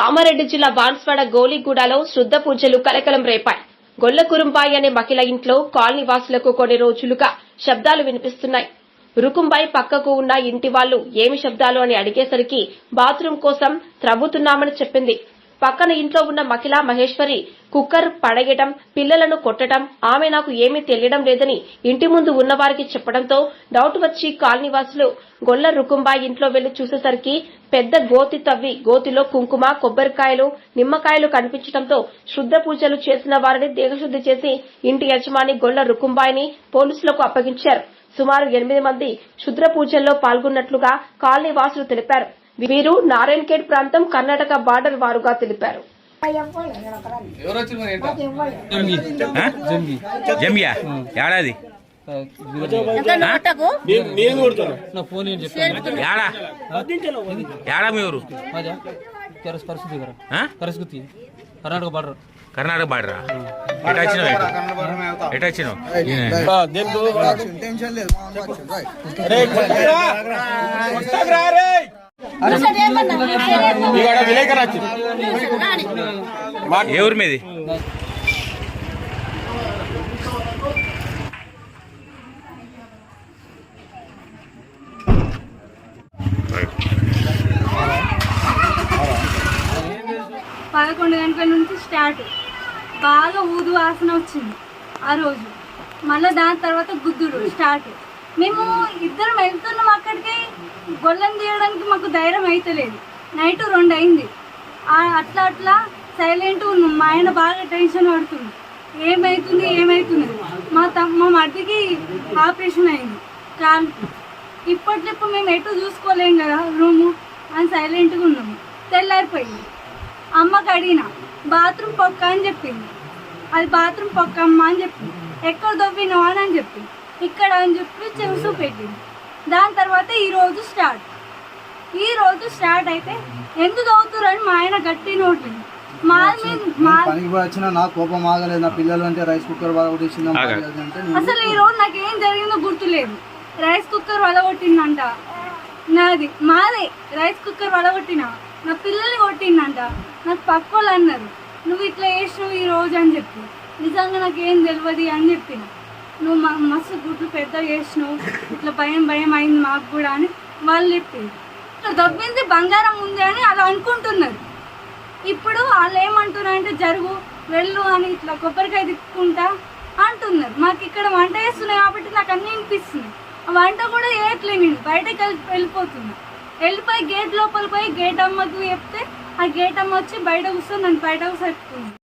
కామారెడ్డి జిల్లా బాన్స్వాడ గోలీగూడలో శుద్ధ పూజలు కలకలం రేపాయి. గొల్లకురుంబాయి అనే మహిళ ఇంట్లో కాలనీ వాసులకు కొన్ని రోజులుగా శబ్దాలు వినిపిస్తున్నాయి. రుకుంబాయి పక్కకు ఉన్న ఇంటి వాళ్ళు ఏమి శబ్దాలు అని అడిగేసరికి బాత్రూం కోసం త్రవ్వుతున్నామని చెప్పింది. పక్కన ఇంట్లో ఉన్న మఖిలా మహేశ్వరి కుక్కర్ పడగటం పిల్లలను కొట్టడం ఆమె నాకు ఏమీ తెలియడం లేదని ఇంటి ముందు ఉన్న వారికి చెప్పడంతో డౌట్ వచ్చి కాలనీవాసులు గొల్ల రుకుంబాయి ఇంట్లో వెళ్ళి చూసేసరికి పెద్ద గోతి తవ్వి గోతిలో కుంకుమ కొబ్బరికాయలు నిమ్మకాయలు కనిపించడంతో శుద్ధ పూజలు చేసిన వారిని దేహశుద్ధి చేసి ఇంటి యజమాని గొల్ల రుకుంబాయిని పోలీసులకు అప్పగించారు. సుమారు ఎనిమిది మంది శుద్ర పూజల్లో పాల్గొన్నట్లుగా కాలనీ వాసులు తెలిపారు. వీరు నారాయణఖేడ్ ప్రాంతం కర్ణాటక బార్డర్ వారుగా తెలిపారు ఏడాది ఏడా మీ ఊరు పరిస్థితి కర్ణాటక బార్డర్ కర్ణాటక బార్డరా ఎటు వచ్చినావు ఎటు? ఎటు వచ్చినావు ఏ ఊరు మీది? పదకొండు గంటల నుంచి స్టార్ట్. బాగా ఊదు వాసన వచ్చింది ఆ రోజు. మళ్ళీ దాని తర్వాత గుద్దుడు స్టార్ట్. మేము ఇద్దరం వెళ్తున్నాం అక్కడికి. గొల్లం తీయడానికి మాకు ధైర్యం అయితలేదు. నైట్ రెండు అయింది. అట్లా అట్లా సైలెంట్ ఉన్నాం. మా ఆయన బాగా టెన్షన్ పడుతుంది ఏమవుతుంది ఏమవుతుంది మా తమ్ మా మడ్డికి ఆపరేషన్ అయింది. కాలు ఇప్పట్లో మేము ఎటు చూసుకోలేం కదా రూము అని సైలెంట్గా ఉన్నాము తెల్లారిపోయింది. అమ్మకి అడిగిన బాత్రూమ్ పొక్క అని చెప్పింది. అది బాత్రూమ్ పొక్క అమ్మ అని చెప్పింది. ఎక్కడ దొవ్వినావా అని చెప్పింది ఇక్కడ అని చెప్పి చెవుసు పెట్టింది. దాని తర్వాత ఈ రోజు స్టార్ట్. ఈ రోజు స్టార్ట్ అయితే ఎందుకు అవుతురని మా ఆయన గట్టి నోటింది నా కోపం ఆగలేదు. నా పిల్లలు అంటే రైస్ కుక్కర్ అసలు ఈ రోజు నాకు ఏం జరిగిందో గుర్తులేదు. రైస్ కుక్కర్ వలగొట్టిందంట నాది మాదే రైస్ కుక్కర్ వలగొట్టిన నా పిల్లల్ని కొట్టిందంట. నాకు పక్కోళ్ళు అన్నారు. నువ్వు ఇట్లా చేసినావు ఈ రోజు అని చెప్పి. నిజంగా నాకు ఏం తెలియదు అని చెప్పిన. నువ్వు మాకు మస్తు గుడ్లు పెద్ద చేసినావు. ఇట్లా భయం భయం అయింది మాకు కూడా అని వాళ్ళు చెప్పింది ఇట్లా దొబ్బింది బంగారం ఉంది అని అలా అనుకుంటున్నారు. ఇప్పుడు వాళ్ళు ఏమంటున్నారు అంటే జరుగు వెళ్ళు అని ఇట్లా కొబ్బరికాయ తిప్పుకుంటా అంటున్నారు. మాకు ఇక్కడ వంట చేస్తున్నాయి కాబట్టి నాకు అన్నీ వినిపిస్తుంది ఆ వంట కూడా చేయట్లేదు నేను. బయటకు వెళ్ళి వెళ్ళిపోతున్నా. వెళ్ళిపోయి గేట్ లోపల పోయి గేట్ అమ్మకు చెప్తే ఆ గేట్ అమ్మ వచ్చి బయట కూర్చొని నన్ను బయట కూర్చొని